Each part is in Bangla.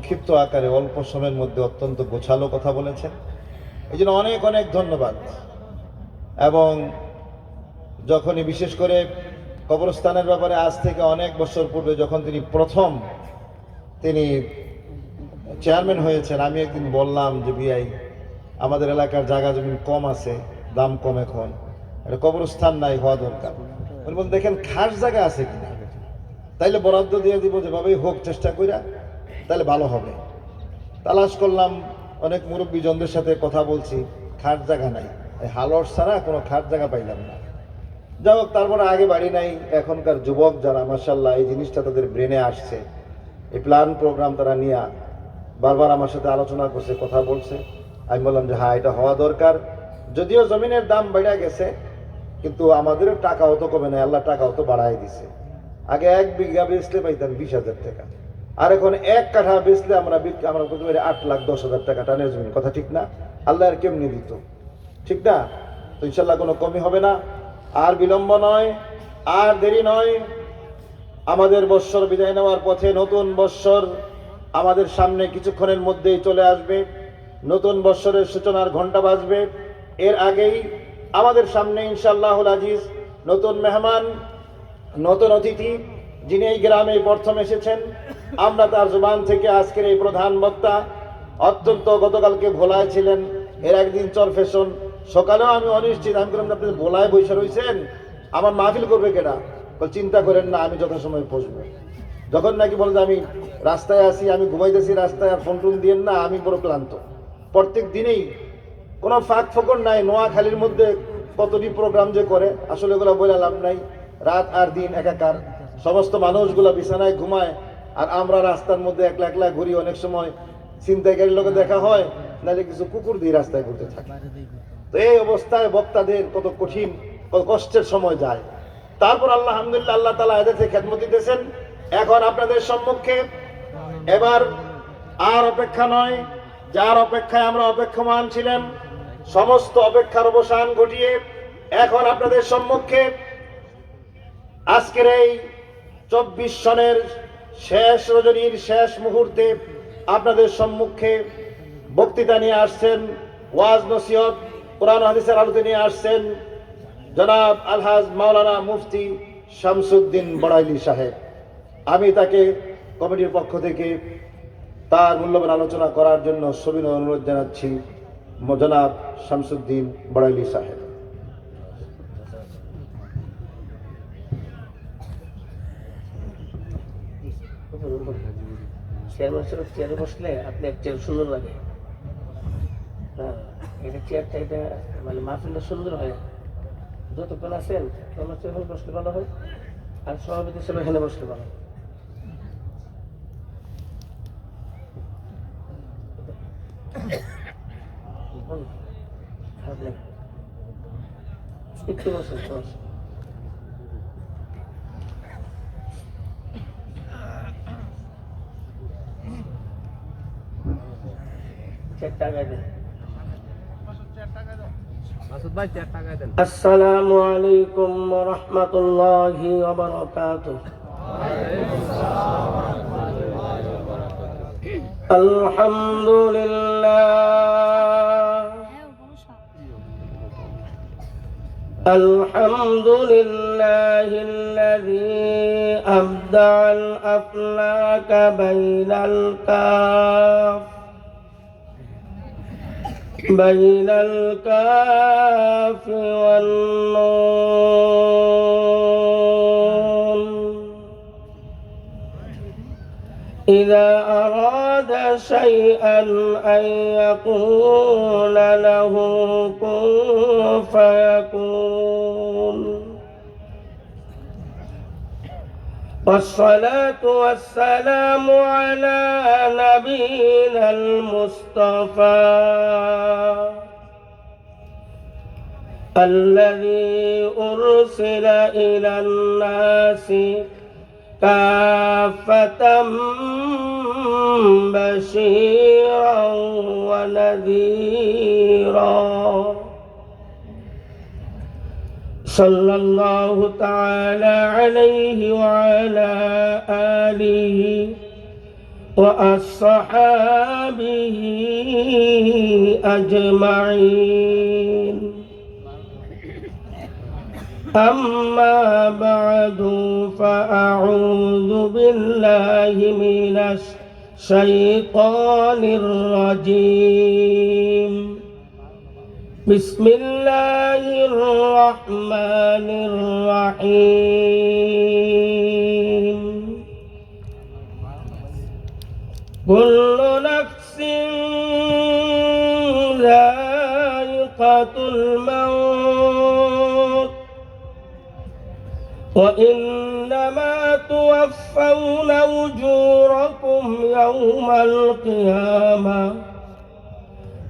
সংক্ষিপ্ত আকারে অল্প সময়ের মধ্যে অত্যন্ত গোছালো কথা বলেছেন। এই জন্য অনেক অনেক ধন্যবাদ। এবং যখনই বিশেষ করে কবরস্থানের ব্যাপারে আজ থেকে অনেক বছর পূর্বে যখন তিনি প্রথম তিনি চেয়ারম্যান হয়েছেন, আমি একদিন বললাম যে, বিআই, আমাদের এলাকার জায়গা জমি কম আছে, দাম কম এখন। এটা কবরস্থান নাই, হওয়া দরকার। উনি বলতে দেখেন, খাস জায়গা আছে কিনা? তাইলে বরাদ্দ দিয়ে দিব, যেভাবেই হোক, চেষ্টা কইরা তাহলে ভালো হবে। তালাশ করলাম, অনেক মুরব্বী জনদের সাথে কথা বলছি, খাট জায়গা নাই। এই হালর ছাড়া কোনো খাট জায়গা পাইলাম না। যাই হোক, তারপরে আগে বাড়ি নাই, এখনকার যুবক যারা মার্শাল্লাহ এই জিনিসটা তাদের ব্রেনে আসছে। এই প্ল্যান প্রোগ্রাম তারা নিয়ে বারবার আমার সাথে আলোচনা করছে, কথা বলছে। আমি বললাম যে হ্যাঁ এটা হওয়া দরকার। যদিও জমিনের দাম বেড়ে গেছে, কিন্তু আমাদেরও টাকা অত কমে নাই, আল্লাহ টাকা অত বাড়াই দিছে। আগে এক বিঘা বেচলে পাইতাম বিশ হাজার টাকা। আর এখন এক কাঠা বেচলে আমরা আমরা করতে পারি আট লাখ দশ হাজার টাকা টানের জমিন। কথা ঠিক না? আল্লাহ আর কেমনি দিত? ঠিক না? তো ইনশাল্লাহ কোনো কমই হবে না। আর বিলম্ব নয়, আর দেরি নয়। আমাদের বৎসর বিদায় নেওয়ার পথে নতুন বৎসর আমাদের সামনে কিছুক্ষণের মধ্যেই চলে আসবে। নতুন বৎসরের সূচনার ঘণ্টা বাজবে। এর আগেই আমাদের সামনে ইনশাআল্লাহুল আজিজ নতুন মেহমান, নতুন অতিথি যিনি এই গ্রামে প্রথম এসেছেন, আমরা তার জবান থেকে আজকের এই প্রধান বক্তা। অত্যন্ত গতকালকে ভোলায় ছিলেন, এর একদিন চর ফ্যাশন। সকালেও আমি অনিশ্চিত, আমি বললাম, আপনি ভোলায় বসে রয়েছেন? আমার মাহফিল করবে কেনা চিন্তা করেন না, আমি যথাসময়ে পৌঁছবো যখন নাকি বলে যে, আমি রাস্তায় আসি আমি ঘুমাইতেছি রাস্তায়, আর ফোন টোন দিয়েন না, আমি বড় ক্লান্ত। প্রত্যেক দিনেই কোনো ফাঁক ফকর নাই, নোয়াখালীর মধ্যে কতটি প্রোগ্রাম যে করে, আসলে এগুলো বলে লাভ নাই। রাত আর দিন একাকার। সমস্ত মানুষগুলো বিছানায় ঘুমায়, আর আমরা রাস্তার মধ্যে একলা একলা ঘুরি, অনেক সময় ছিনতাইকারীর লোকে দেখা হয়, নাহলে কিছু কুকুর দিয়ে রাস্তায় ঘুরতে থাকে। তো এই অবস্থায় বক্তাদের কত কঠিন, কত কষ্টের সময় যায়। তারপর আল্লাহ, আলহামদুলিল্লাহ, আল্লাহ তালা এদেরকে খেদমত দিতেছেন। এখন আপনাদের সম্মুখে এবার আর অপেক্ষা নয়, যার অপেক্ষায় আমরা অপেক্ষমান ছিলেন, সমস্ত অপেক্ষার অবসান ঘটিয়ে এখন আপনাদের সম্মুখে আজকের এই চব্বিশ সনের শেষ রজনীর শেষ মুহূর্তে আপনাদের সম্মুখে বক্তৃতা নিয়ে আসছেন, ওয়াজ নসিহত, কোরআন হাদিসের আলোতে নিয়ে আসছেন জনাব আলহাজ মাওলানা মুফতি শামসুদ্দিন বড়াইলি সাহেব। আমি তাকে কমিটির পক্ষ থেকে তার মূল্যবান আলোচনা করার জন্য সবিনয় অনুরোধ জানাচ্ছি, জনাব শামসুদ্দিন বড়াইলি সাহেব। চেয়ারম্যান সাহেব চেয়ারে বসলে আপনি এক চেয়ার সুন্দর লাগে। এটা চেয়ারটা এটা মানে মাহফিলটা সুন্দর হয়। যতক্ষণ আছেন চেয়ারম্যান সাহেব বসলে ভালো হয়। আর সভাপতি হিসেবে এখানে বসলে ভালো হয়। একটু বসেন وبركاته الحمد لله الحمد لله الذي أبدع الأفلاك بين الكاف بين الكاف والنون. إذا أراد شيئا أن يقول له كن فيكون. والصلاة والسلام على نبينا المصطفى. الذي أرسل إلى الناس كافة بشيرا ونذيرا. صلى الله تعالى عليه وعلى آله وأصحابه أجمعين. أما بعد فأعوذ بالله من الشيطان الرجيم. بسم الله الرحمن الرحيم. كل نفس ذائقة الموت. وإنما توفون أجوركم يوم القيامة.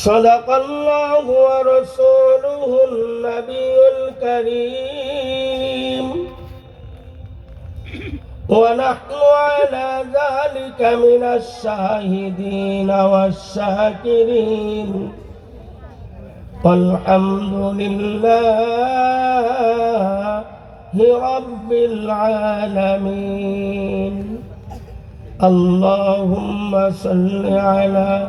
صدق الله ورسوله النبي الكريم. ونحن على ذلك من الشاهدين والشاكرين. والحمد لله رب العالمين. اللهم صل على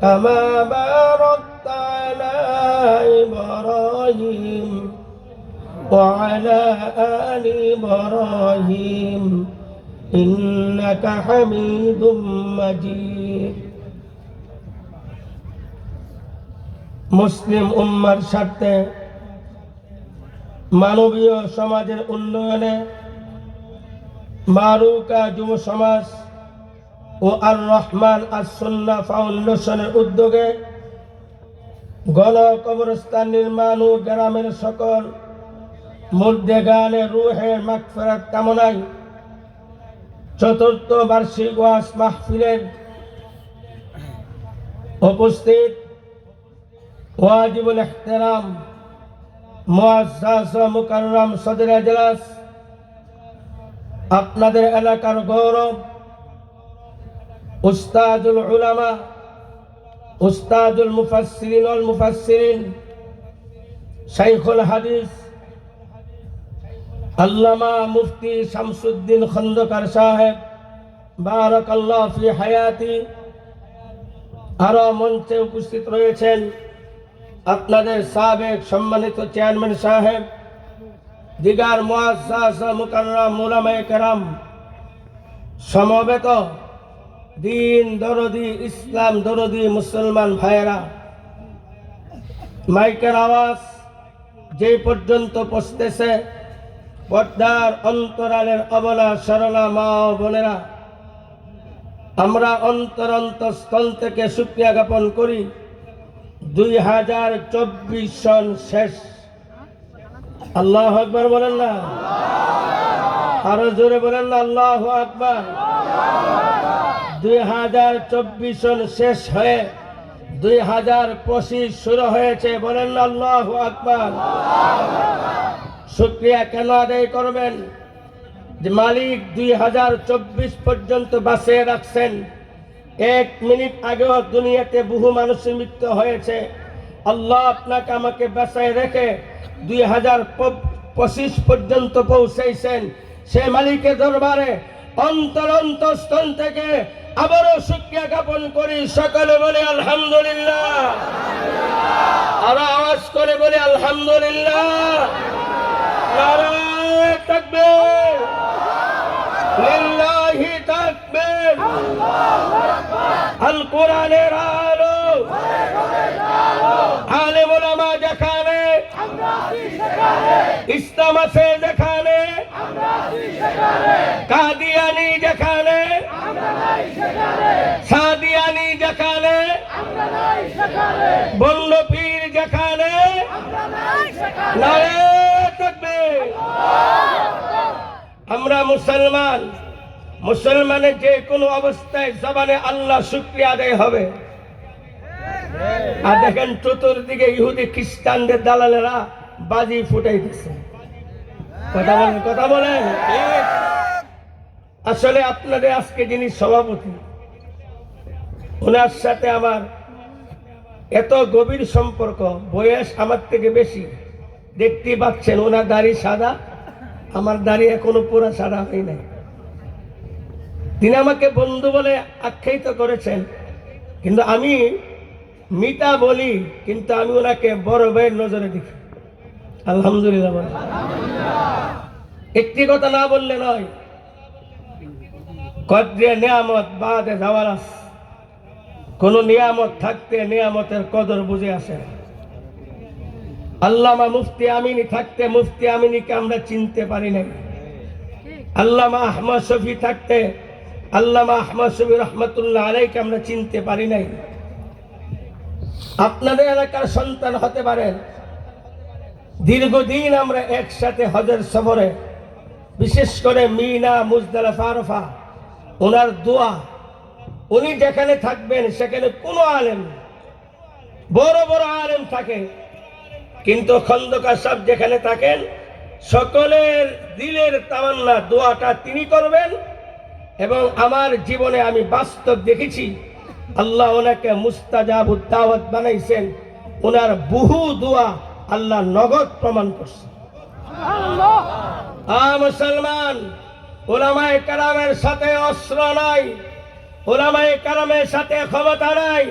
كما باركت على إبراهيم وعلى آل إبراهيم إنك حميد مجيد মুসলিম উম্মার স্বার্থে মানবীয় সমাজের উন্নয়নে মারুকা যুব সমাজ ও আর রহমান আসন্না ফাউন্ডেশনের উদ্যোগে গণ কবরস্থান নির্মাণ ও গ্রামের সকল মুর্দেগানে রুহের মাগফিরাত কামনায় চতুর্থ বার্ষিক ওয়াস মাহফিলের উপস্থিত ওয়াজিবুল মুআজ্জাজ ও মুকাররম সদর এজলাস আপনাদের এলাকার গৌরব উস্তাদুল উলামা, উস্তাদুল মুফাসসিরিন ওয়াল মুফাসসিরিন, শাইখুল হাদিস, আল্লামা মুফতি শামসুদ্দিন খন্দকার সাহেব, বারাকাল্লাহ ফি হায়াতি। আরও মঞ্চে উপস্থিত রয়েছেন আপনাদের সাবেক সম্মানিত চেয়ারম্যান সাহেব, দিগার মুআজ্জাজ মুকাররম উলামায়ে কেরাম, সমবেত দিন দরদি, ইসলাম দরদি, মুসলমান ভাইয়েরা। মাইকের আওয়াজ যে পর্যন্ত পৌঁছতেছে, পর্দার অন্তরালের অবলা সরলা মা ও বোনেরা, আমরা অন্তর অন্তঃস্থল থেকে সুক্রিয়া জ্ঞাপন করি। দুই হাজার চব্বিশ সন শেষ। আল্লাহ আকবর বলেন না? আরও জোরে বলেন আল্লাহ আকবর। দুই হাজার চব্বিশ শেষ হয়ে দুই হাজার পঁচিশ শুরু হয়েছে, বলেন আল্লাহ আকবর। শুক্রিয়া, কেন আদায় করবেন? যে মালিক দুই হাজার চব্বিশ পর্যন্ত বাঁচিয়ে রাখছেন। এক মিনিট আগেও দুনিয়াতে বহু মানুষের মৃত্যু হয়েছে। আল্লাহ আপনাকে আমাকে বাঁচায় রেখে দুই হাজার পঁচিশ পর্যন্ত পৌঁছেছেন। সে মালিকের দরবারে অন্তর অন্তঃস্থল থেকে আবারও শুক্রিয়া জ্ঞাপন করি, সকালে বলে আলহামদুলিল্লাহ। আরও আওয়াজ করে বলে আলহামদুলিল্লাহ। তাকবীর। লিল্লাহি তাকবীর। আল কোরআনের আলো। আলেম ওলামা ইসলাম আছে যেখানে। কাদিয়ানি সাদিয়ানি আমরা মুসলমান, মুসলমানের যে কোনো অবস্থায় জবানে আল্লাহ শুক্রিয়া আদায় হবে। আর দেখেন চতুর্দিকে ইহুদি খ্রিস্টানদের দালালেরা বাজি ফুটাইতেছে। কথা বলেন কথা বলেন। আসলে আপনাদের আজকে যিনি সভাপতি, ওনার সাথে আমার এত গভীর সম্পর্ক, বয়স আমার থেকে বেশি। দেখতে পাচ্ছেন, ওনার দাড়ি সাদা, আমার দাড়ি এখনও পুরা সাদা হয় নাই। তিনি আমাকে বন্ধু বলে আখ্যায়িত করেছেন, কিন্তু আমি মিতা বলি, কিন্তু আমি ওনাকে বড় ভাইয়ের নজরে দেখি। আলহামদুলিল্লাহ একটি কথা না বললে নয়। কদ্রে নিয়ামত বাদে যাওয়ারাস কোন নিয়ামত থাকতে নিয়ামতের কদর বুঝে আসে। আল্লামা মুফতি আমিনী থাকতে মুফতি আমিনীকে আমরা চিনতে পারি নাই। আল্লামা আহমদ শফি থাকতে আল্লামা আহমদ শফি রহমতুল্লাহ আলাইকে আমরা চিনতে পারি নাই। আপনাদের এলাকার সন্তান হতে পারেন। দীর্ঘদিন আমরা একসাথে হজের সফরে, বিশেষ করে মিনা, মুজদালাফা, আরফা, ওনার দোয়া, উনি যেখানে থাকবেন সেখানে কোনো আলেম বড় বড় আলেম থাকে, কিন্তু খন্দকার সাহেব যেখানে থাকেন, সকলের দিলের তামান্না দোয়াটা তিনি করবেন এবং আমার জীবনে আমি বাস্তব দেখেছি, আল্লাহ ওনাকে মুস্তাজাব দাওয়াত বানাইছেন, ওনার বহু দোয়া আল্লাহ নগদ প্রমাণ করছে। মুসলমান ওলামায় কারামের সাথে অস্ত্র নাই ওলামায় কারামের সাথে ক্ষমতা নাই।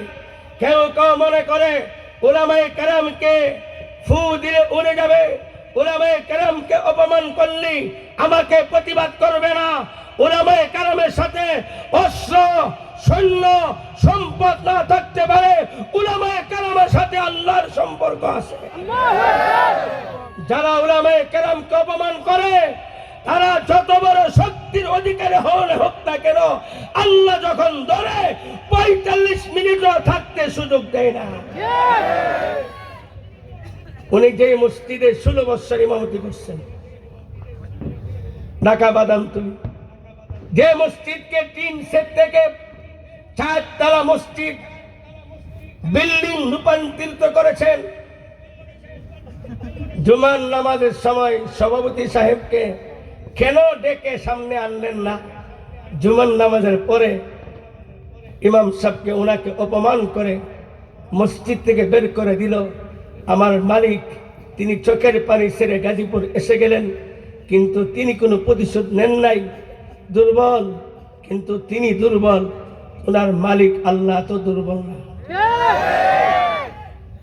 কেউ কেউ মনে করে ওলামায় কারামকে ফু দিয়ে উড়ে যাবে ওলামায় কারামকে অপমান করলি আমাকে প্রতিবাদ করবে না। ওলামায় কারামের সাথে অস্ত্র সৈন্য সম্পদ না থাকতে পারে ওলামায় কারামের সাথে আল্লাহর সম্পর্ক আছে। যারা উলামায়ে কেরামকে অপমান করে, তারা যত বড় শক্তির অধিকারী হন, হোক না কেন, আল্লাহ যখন ধরে, পঁয়তাল্লিশ মিনিটও থাকতে সুযোগ দেয় না। উনি যে মসজিদে ষোলো বৎসর ইমামতি করছেন। ঢাকা বাদাম তুমি যে মসজিদকে তিন সেট থেকে চারতলা মসজিদ বিল্ডিং রূপান্তরিত করেছেন। জুমার নামাজের সময় সভাপতি সাহেবকে কেন ডেকে সামনে আনলেন না? জুমান নামাজের পরে ইমাম সাহেবকে ওনাকে অপমান করে মসজিদ থেকে বের করে দিল। আমার মালিক, তিনি চোখের পানি সেরে গাজীপুর এসে গেলেন, কিন্তু তিনি কোনো প্রতিশোধ নেন নাই। দুর্বল, কিন্তু তিনি দুর্বল। ওনার মালিক আল্লাহ তো দুর্বল না।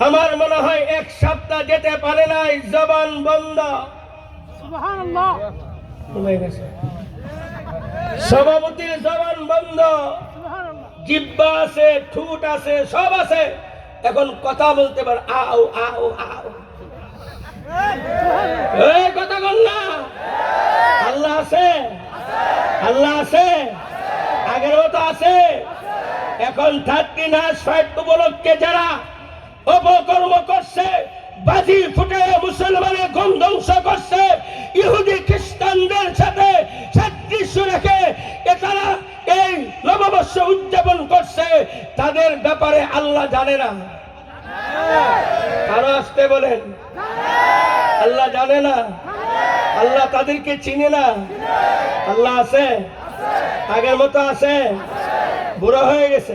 আমার মনে হয় এক সপ্তাহ যেতে পারে নাই জবান বন্ধ। সভাপতির জবান বন্ধ। জিব্বা আছে ঠুট আছে সব আছে। এখন কথা বলতে পারে আও আও আও। কথা বল না। আল্লাহ আছে। আল্লাহ আছে। আগের মতো আছে। এখন থার্টি নাস ফাইভ উপলক্ষে যারা অপকর্ম করছে, বাজি ফুটে মুসলমানের গম ধ্বংস করছে, ইহুদি খ্রিস্টানদের সাথে সাদৃশ্য রেখে তারা এই নববর্ষ উদযাপন করছে, তাদের ব্যাপারে আল্লাহ জানে না। আরও আসতে বলেন। আল্লাহ জানে না। আল্লাহ তাদেরকে চিনে না। আল্লাহ আছে। আগের মতো আছে। বুড়ো হয়ে গেছে।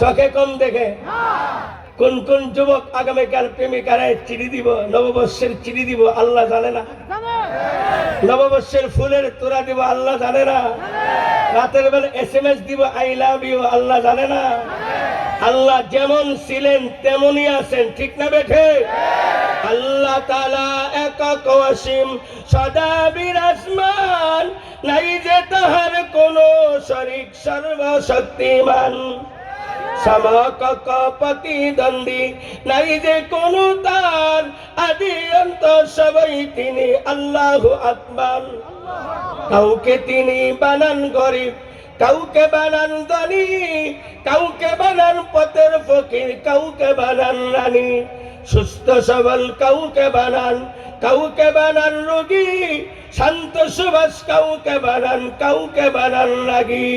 চোখে কম দেখে। কোন কোন যুবক আগামীকাল প্রেমিকারে চিঠি দিব, নববর্ষের চিঠি দিব, আল্লাহ জানে না। নববর্ষের ফুলের তোরা দিব, আল্লাহ জানে না। রাতের বেলা এস এম এস দিব, আই লাভ ইউ, আল্লাহ জানে না। আল্লাহ যেমন ছিলেন, তেমনই আছেন, ঠিক না বেঠে? আল্লাহ তালা একক অসীম, সদা বিরাজমান, নাই যে তাহার সর্বশক্তিমান। সমকক্ষ প্রতিদ্বন্দ্বী নাই যে কোন তার। আদি অন্ত সবাই তিনি আল্লাহ আকবার। কাউকে তিনি বানান গরিব, কাউকে বানান ধনী, কাউকে বানান পথের ফকির, কাউকে বানান রানী। সুস্থ সবল কাউকে বানান কাউকে বানান রোগী, শান্ত সুবাস কাউকে বানান কাউকে বানান লাগি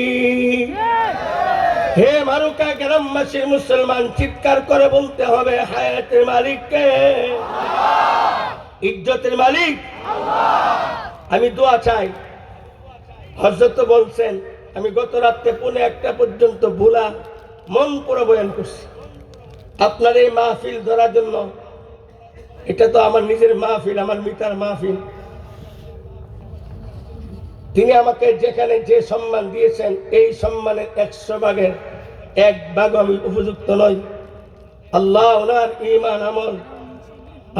হে মারুকা গ্রামবাসীর মুসলমান, চিৎকার করে বলতে হবে, হায়াতের মালিককে। ইজ্জতের মালিক। আমি দোয়া চাই। হজরত বলছেন, আমি গত রাত্রে পৌনে একটা পর্যন্ত ভোলা মন পুরো বয়ান করছি। আপনার এই মাহফিল ধরার জন্য এটা তো আমার নিজের মাহফিল আমার মিতার মাহফিল। তিনি আমাকে যেখানে যে সম্মান দিয়েছেন এই সম্মানের একশো ভাগের এক ভাগ আমি উপযুক্ত নই। আল্লাহ ওনার ইমান আমল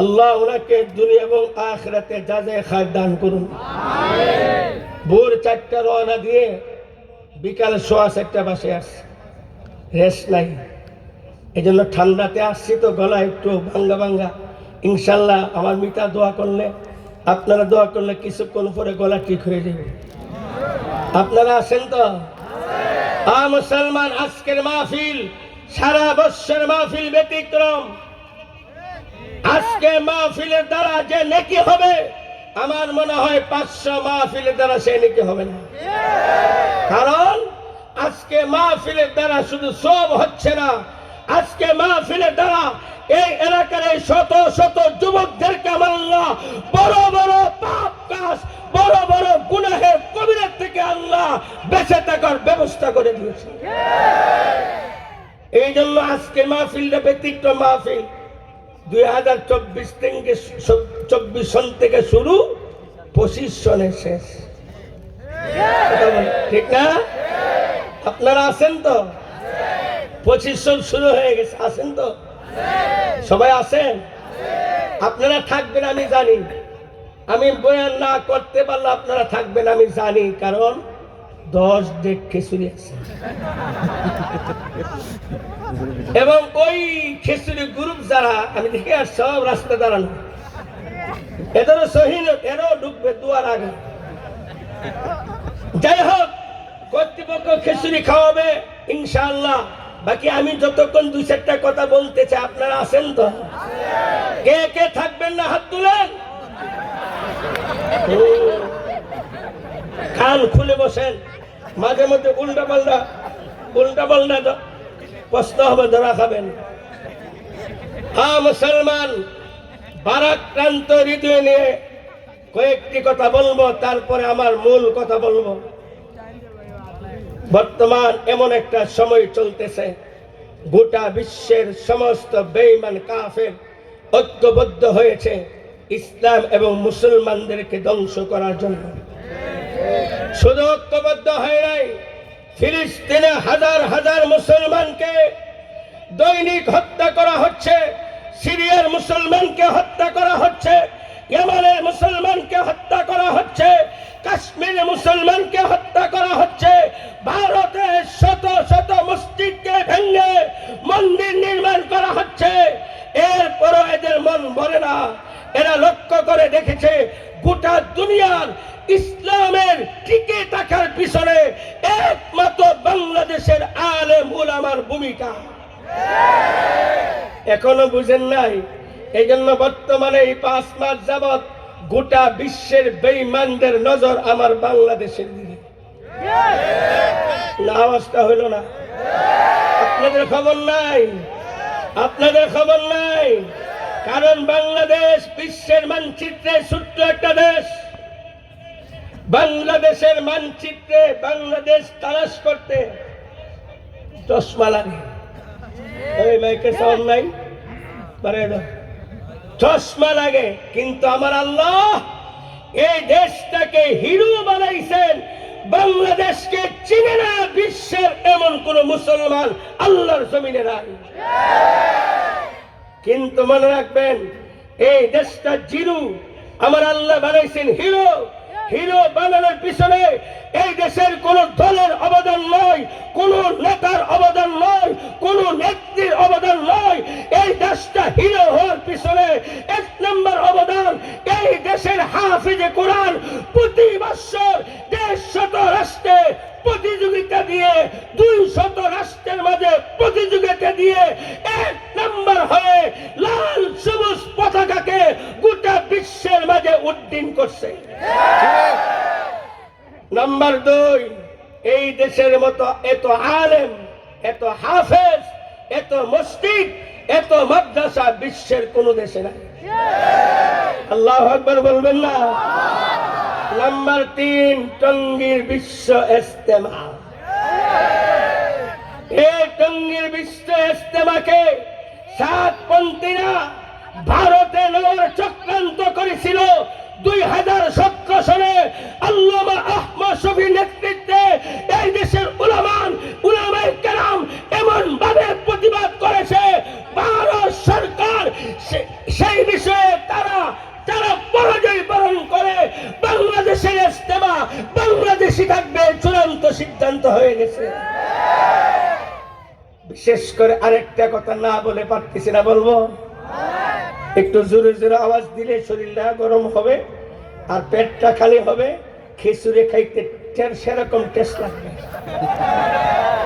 আল্লাহ ওনাকে দুনিয়া এবং আখরাতে যা যা খায় দান করুন। ভোর চারটা রওনা দিয়ে বিকাল সোয়া চারটা বাসে আসছে রেস্ট নাই। এই জন্য ঠান্ডাতে আসছি তো গলা একটু ভাঙ্গা ভাঙ্গা। ইনশাল্লাহ আমার মিতা দোয়া করলে, আপনারা দোয়া করলে কিছুক্ষণ পরে গলা ঠিক হয়ে যাবে। আপনারা আছেন তো? আ মুসলমান, আজকের মাহফিল সারা বৎসর মাহফিল ব্যতিক্রম। আজকে মাহফিলের দ্বারা যে নেকি হবে, আমার মনে হয় পাঁচশো মাহফিলের দ্বারা সে নেকি হবে না। কারণ আজকে মাহফিলের দ্বারা শুধু সব হচ্ছে না আজকে মাহফিলের দ্বারা এই এলাকার এই শত শত যুবকদেরকে আমার আল্লাহ বড় বড় পাপ কাজ বড় বড় গুনাহের কবিরের থেকে আল্লাহ বেঁচে থাকার ব্যবস্থা করে দিয়েছে। এই জন্য আজকে মাহফিলটা ব্যতিক্রম মাহফিল। দুই হাজার চব্বিশ থেকে চব্বিশ সন থেকে শুরু পঁচিশ সনে শেষ। ঠিক না? আপনারা আছেন তো? পঁচিশ সন শুরু হয়ে গেছে। আছেন তো? সবাই আছেন? আপনারা থাকবেন, আমি জানি। আমি বয়ান না করতে পারলে আপনারা থাকবেন, আমি জানি, কারণ দশ ডেক খিচুড়ি আছে। এবং ওই খিচুড়ি গ্রুপ যারা, আমি দেখে আর সব রাস্তা দাঁড়ানো। এদেরও সহিন এরও ঢুকবে দুয়ার আগে। যাই হোক, কর্তৃপক্ষ খিচুড়ি খাওয়াবে, ইনশাআল্লাহ। বাকি আমি যতক্ষণ দুই চারটা কথা বলতে চাই, আপনারা আছেন তো? কে কে থাকবেন না হাত তুলেন। কান খুলে বসেন। মাঝে মধ্যে উল্টা পাল্টা উল্টা পাল্টা প্রশ্ন হবে, ধরা খাবেন। হা, মুসলমান বারাক্রান্ত হৃদয় নিয়ে কয়েকটি কথা বলব, তারপরে আমার মূল কথা বলব। বর্তমান এমন একটা সময় চলতেছে, গোটা বিশ্বের সমস্ত বেঈমান কাফের ঐক্যবদ্ধ হয়েছে ইসলাম এবং মুসলমানদেরকে ধ্বংস করার জন্য। শুধু ঐক্যবদ্ধ হয় নাই, ফিলিস্তিনে হাজার হাজার মুসলমানকে দৈনিক হত্যা করা হচ্ছে, সিরিয়ার মুসলমানকে হত্যা করা হচ্ছে, ইয়ামানের মুসলমানকে হত্যা করা হচ্ছে কাশ্মীরে মুসলমানকে হত্যা করা হচ্ছে। ভারতে শত শত মসজিদকে ভেঙে মন্দির নির্মাণ করা হচ্ছে। এরপরও এদের মন ভরে না। এরা লক্ষ্য করে দেখেছে গোটা দুনিয়ার ইসলামের টিকে থাকার পিছনে একমাত্র বাংলাদেশের আলে আমার ভূমিকা। এখনও বুঝেন নাই। এই জন্য বর্তমানে এই পাঁচ মাস যাবৎ গোটা বিশ্বের বেইমানদের নজর আমার বাংলাদেশের দিকে। না, আওয়াজটা হইল না। আপনাদের খবর নাই। আপনাদের খবর নাই। কারণ বাংলাদেশ বিশ্বের মানচিত্রে ছোট্ট একটা দেশ। বাংলাদেশের মানচিত্রে বাংলাদেশ তালাশ করতে চশমা লাগে। এই মাইকে সাউন্ড নাই। চশমা লাগে, কিন্তু আমার আল্লাহ এই দেশটাকে হিরো বানাইছেন, বাংলাদেশকে চিনে না বিশ্বের এমন কোন মুসলমান আল্লাহর জমিনে নাই। কিন্তু মনে রাখবেন, এই দেশটা জিরু, আমার আল্লাহ বানাইছেন হিরো। হিরো বানানোর পিছনে এই দেশের কোন দলের অবদান নয় কোন নেতার অবদান নয় কোন নেত্রীর অবদান নয় এই দেশটা হিরো হওয়ার পিছনে এক নম্বর অবদান এই দেশের হাফিজে কোরআন প্রতি বছর দেশ শত রাষ্ট্রে প্রতিযোগিতা দিয়ে দুই শত রাষ্ট্রের মাঝে প্রতিযোগিতা দিয়ে এক নম্বর হয়ে লাল সবুজ পতাকাকে গোটা বিশ্বের মাঝে উড্ডীন করছে। নাম্বার দুই, এই দেশের মতো এত আলেম, এত হাফেজ, এত মসজিদ এত মাদ্রাসা বিশ্বের কোন দেশে নাই। আল্লাহ আকবর বলবেন না। নাম্বার তিন টঙ্গীর বিশ্ব ইস্তেমা এই টঙ্গীর বিশ্ব ইস্তেমাকে সাতপন্থীরা ভারতে নেওয়ার চক্রান্ত করেছিল। দুই হাজার সতেরো সালে আল্লামা আহমদ শফির নেতৃত্বে এই দেশের উলামান উলামাই কেরাম এমন ভাবে প্রতিবাদ করেছে ভারত সরকার। সেই বিষয়ে তারা তারা পরাজয় বরণ করে। বাংলাদেশের ইস্তেমা বাংলাদেশি থাকবে চূড়ান্ত সিদ্ধান্ত হয়ে গেছে। বিশেষ করে আরেকটা কথা না বলে পারতেছি না, বলব? একটু জোরে জোরে আওয়াজ দিলে শরীরটা গরম হবে, আর পেটটা খালি হবে, খিচুড়ি খাইতে সেরকম টেস্ট লাগবে।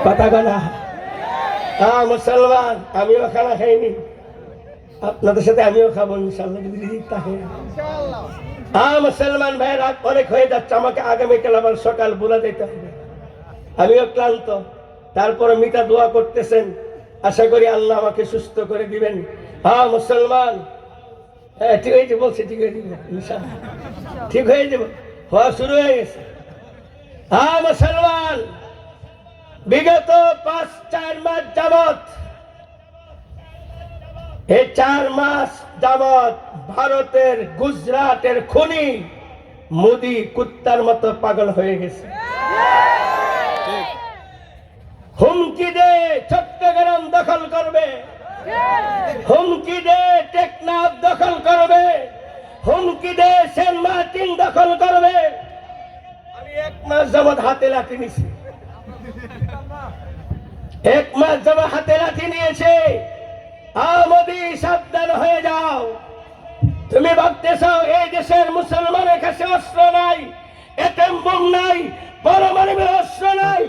কথা বলা হ্যাঁ মুসলমান আমিও খানা খাইনি। আপনাদের সাথে আমিও খাব ইনশাল্লাহ যদি রিজিক থাকে। হ্যাঁ মুসলমান ভাই রাত অনেক হয়ে যাচ্ছে আমাকে আগামীকাল আবার সকাল বলে দিতে হবে। আমিও ক্লান্ত। তারপরে মিতা দোয়া করতেছেন। আশা করি আল্লাহ আমাকে সুস্থ করে দিবেন। হ্যাঁ মুসলমান। হ্যাঁ ঠিক হয়েছে বলছে ঠিক হয়ে যাবে ঠিক হয়ে যাবে হওয়া শুরু হয়ে গেছে। হ্যাঁ মুসলমান। বিগত পাঁচ, চার মাস যাবত এই চার মাস যাবৎ ভারতের গুজরাটের খনি মোদি কুত্তার মতো পাগল হয়ে গেছে। হুমকি দে চট্টগ্রাম দখল করবে। হুমকি দে টেকনাফ দখল করবে। হুমকি দে সেন্ট মার্টিন দখল করবে। আমি এক মাস যাবৎ হাতে লাঠি নিছি। এক মাস জমা হাতে লাঠি নিয়েছে। সাবধান হয়ে যাও। তুমি ভাবতেছ, এই দেশের মুসলমানের কাছে অস্ত্র নাই এতেম বোম নাই পরমাণবিক অস্ত্র নাই